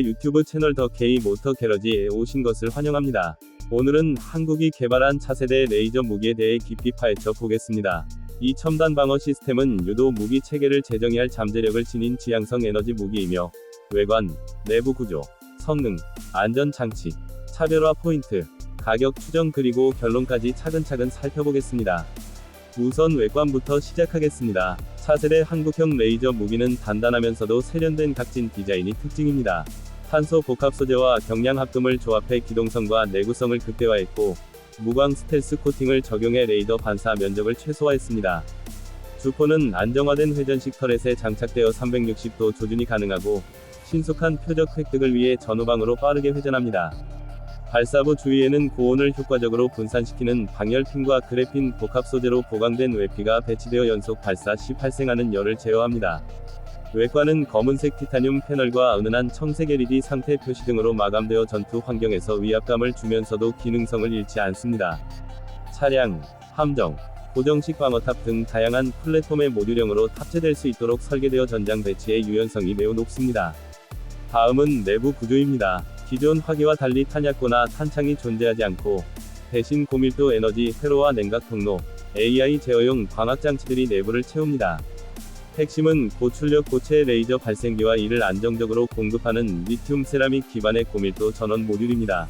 제 유튜브 채널 더 K 모터 게러지에 오신 것을 환영합니다. 오늘은 한국이 개발한 차세대 레이저 무기에 대해 깊이 파헤쳐 보겠습니다. 이 첨단 방어 시스템은 유도 무기 체계를 재정의할 잠재력을 지닌 지향성 에너지 무기이며 외관, 내부 구조, 성능, 안전 장치, 차별화 포인트, 가격 추정 그리고 결론까지 차근차근 살펴보겠습니다. 우선 외관부터 시작하겠습니다. 차세대 한국형 레이저 무기는 단단하면서도 세련된 각진 디자인이 특징입니다. 탄소 복합 소재와 경량 합금을 조합해 기동성과 내구성을 극대화했고, 무광 스텔스 코팅을 적용해 레이더 반사 면적을 최소화했습니다. 주포는 안정화된 회전식 터렛에 장착되어 360도 조준이 가능하고, 신속한 표적 획득을 위해 전후방으로 빠르게 회전합니다. 발사부 주위에는 고온을 효과적으로 분산시키는 방열핀과 그래핀 복합 소재로 보강된 외피가 배치되어 연속 발사 시 발생하는 열을 제어합니다. 외관은 검은색 티타늄 패널과 은은한 청색 LED 상태 표시 등으로 마감되어 전투 환경에서 위압감을 주면서도 기능성을 잃지 않습니다. 차량, 함정, 고정식 방어탑 등 다양한 플랫폼의 모듈형으로 탑재될 수 있도록 설계되어 전장 배치의 유연성이 매우 높습니다. 다음은 내부 구조입니다. 기존 화기와 달리 탄약고나 탄창이 존재하지 않고 대신 고밀도 에너지 회로와 냉각 통로, AI 제어용 광학 장치들이 내부를 채웁니다. 핵심은 고출력 고체 레이저 발생기와 이를 안정적으로 공급하는 리튬 세라믹 기반의 고밀도 전원 모듈입니다.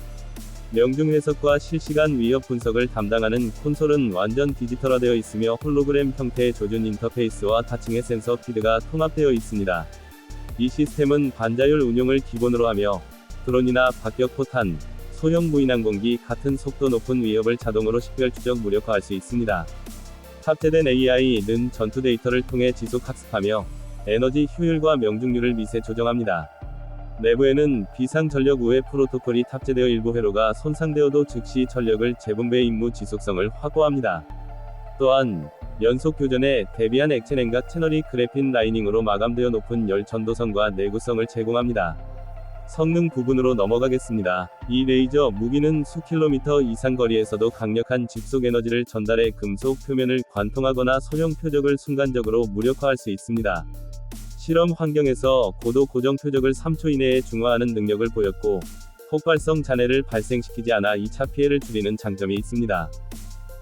명중 해석과 실시간 위협 분석을 담당하는 콘솔은 완전 디지털화되어 있으며 홀로그램 형태의 조준 인터페이스와 다층의 센서 피드가 통합되어 있습니다. 이 시스템은 반자율 운용을 기본으로 하며 드론이나 박격 포탄, 소형 무인항공기 같은 속도 높은 위협을 자동으로 식별 추적 무력화할 수 있습니다. 탑재된 AI는 전투 데이터를 통해 지속 학습하며 에너지 효율과 명중률을 미세 조정합니다. 내부에는 비상 전력 우회 프로토콜이 탑재되어 일부 회로가 손상되어도 즉시 전력을 재분배 임무 지속성을 확보합니다. 또한 연속 교전에 대비한 액체 냉각 채널이 그래핀 라이닝으로 마감되어 높은 열 전도성과 내구성을 제공합니다. 성능 부분으로 넘어가겠습니다. 이 레이저 무기는 수킬로미터 이상 거리에서도 강력한 집속 에너지를 전달해 금속 표면을 관통하거나 소형 표적을 순간적으로 무력화할 수 있습니다. 실험 환경에서 고도 고정 표적을 3초 이내에 중화하는 능력을 보였고, 폭발성 잔해를 발생시키지 않아 2차 피해를 줄이는 장점이 있습니다.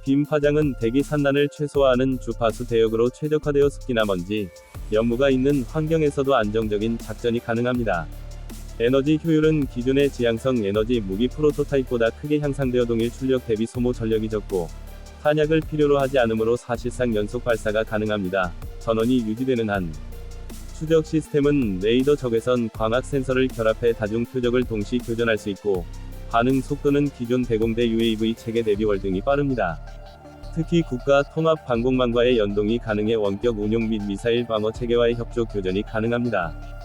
빔 파장은 대기 산난을 최소화하는 주파수 대역으로 최적화되어 습기나 먼지, 연무가 있는 환경에서도 안정적인 작전이 가능합니다. 에너지 효율은 기존의 지향성 에너지 무기 프로토타입보다 크게 향상되어 동일 출력 대비 소모 전력이 적고, 탄약을 필요로 하지 않으므로 사실상 연속 발사가 가능합니다. 전원이 유지되는 한. 추적 시스템은 레이더 적외선 광학 센서를 결합해 다중 표적을 동시 교전할 수 있고, 반응 속도는 기존 대공대 UAV 체계 대비 월등히 빠릅니다. 특히 국가 통합 방공망과의 연동이 가능해 원격 운용 및 미사일 방어 체계와의 협조 교전이 가능합니다.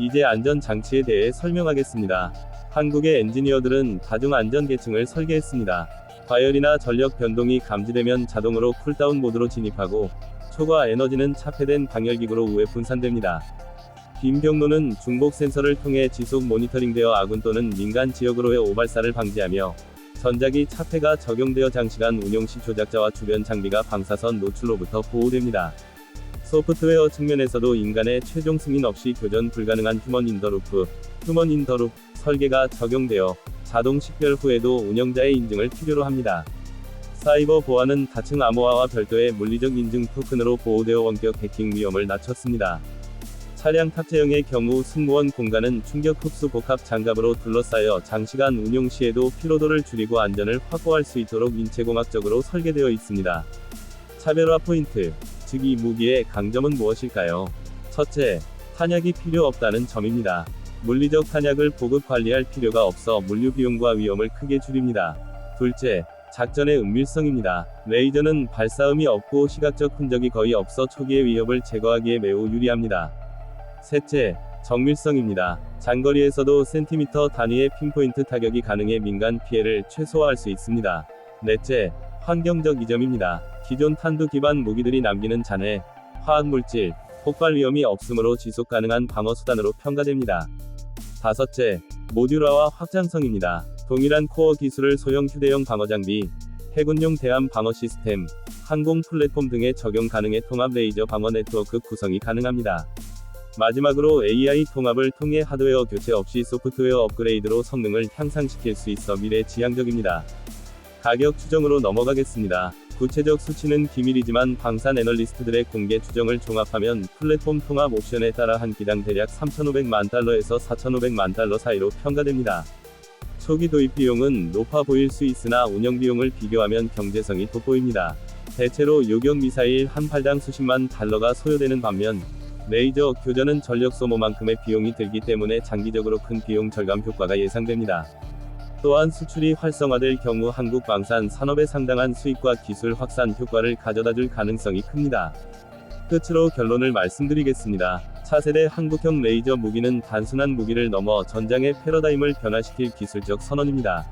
이제 안전 장치에 대해 설명하겠습니다. 한국의 엔지니어들은 다중 안전 계층을 설계했습니다. 과열이나 전력 변동이 감지되면 자동으로 쿨다운 모드로 진입하고 초과 에너지는 차폐된 방열기구로 우회 분산됩니다. 빔 경로는 중복 센서를 통해 지속 모니터링되어 아군 또는 민간 지역으로의 오발사를 방지하며 전자기 차폐가 적용되어 장시간 운용 시 조작자와 주변 장비가 방사선 노출로부터 보호됩니다. 소프트웨어 측면에서도 인간의 최종 승인 없이 교전 불가능한 휴먼 인더루프, 휴먼 인더룹 설계가 적용되어 자동 식별 후에도 운영자의 인증을 필요로 합니다. 사이버 보안은 다층 암호화와 별도의 물리적 인증 토큰으로 보호되어 원격 해킹 위험을 낮췄습니다. 차량 탑재형의 경우 승무원 공간은 충격 흡수 복합 장갑으로 둘러싸여 장시간 운용 시에도 피로도를 줄이고 안전을 확보할 수 있도록 인체공학적으로 설계되어 있습니다. 차별화 포인트, 즉 이 무기의 강점은 무엇일까요? 첫째, 탄약이 필요 없다는 점입니다. 물리적 탄약을 보급 관리할 필요가 없어 물류 비용과 위험을 크게 줄입니다. 둘째, 작전의 은밀성입니다. 레이저는 발사음이 없고 시각적 흔적이 거의 없어 초기의 위협을 제거하기에 매우 유리합니다. 셋째, 정밀성입니다. 장거리에서도 센티미터 단위의 핀포인트 타격이 가능해 민간 피해를 최소화할 수 있습니다. 넷째, 환경적 이점입니다. 기존 탄두 기반 무기들이 남기는 잔해, 화학물질, 폭발 위험이 없으므로 지속 가능한 방어 수단으로 평가됩니다. 다섯째, 모듈화와 확장성입니다. 동일한 코어 기술을 소형 휴대용 방어 장비, 해군용 대함 방어 시스템, 항공 플랫폼 등에 적용 가능해 통합 레이저 방어 네트워크 구성이 가능합니다. 마지막으로 AI 통합을 통해 하드웨어 교체 없이 소프트웨어 업그레이드로 성능을 향상시킬 수 있어 미래 지향적입니다. 가격 추정으로 넘어가겠습니다. 구체적 수치는 기밀이지만 방산 애널리스트들의 공개 추정을 종합하면 플랫폼 통합 옵션에 따라 한 기당 대략 3,500만 달러에서 4,500만 달러 사이로 평가됩니다. 초기 도입 비용은 높아 보일 수 있으나 운영 비용을 비교하면 경제성이 돋보입니다. 대체로 요격 미사일 한 발당 수십만 달러가 소요되는 반면 레이저 교전은 전력 소모만큼의 비용이 들기 때문에 장기적으로 큰 비용 절감 효과가 예상됩니다. 또한 수출이 활성화될 경우 한국 방산 산업에 상당한 수익과 기술 확산 효과를 가져다 줄 가능성이 큽니다. 끝으로 결론을 말씀드리겠습니다. 차세대 한국형 레이저 무기는 단순한 무기를 넘어 전장의 패러다임을 변화시킬 기술적 선언입니다.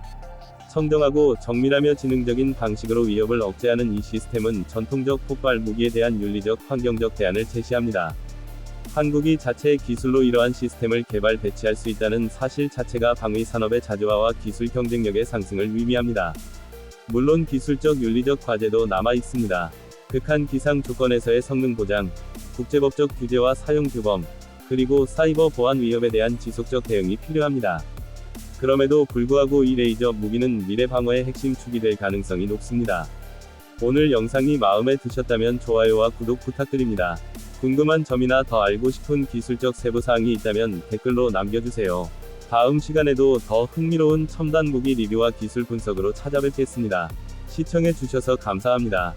청정하고 정밀하며 지능적인 방식으로 위협을 억제하는 이 시스템은 전통적 폭발 무기에 대한 윤리적 환경적 대안을 제시합니다. 한국이 자체의 기술로 이러한 시스템을 개발 배치할 수 있다는 사실 자체가 방위 산업의 자주화와 기술 경쟁력의 상승을 의미합니다. 물론 기술적 윤리적 과제도 남아 있습니다. 극한 기상 조건에서의 성능 보장, 국제법적 규제와 사용 규범, 그리고 사이버 보안 위협에 대한 지속적 대응이 필요합니다. 그럼에도 불구하고 이 레이저 무기는 미래 방어의 핵심 축이 될 가능성이 높습니다. 오늘 영상이 마음에 드셨다면 좋아요와 구독 부탁드립니다. 궁금한 점이나 더 알고 싶은 기술적 세부사항이 있다면 댓글로 남겨주세요. 다음 시간에도 더 흥미로운 첨단 무기 리뷰와 기술 분석으로 찾아뵙겠습니다. 시청해주셔서 감사합니다.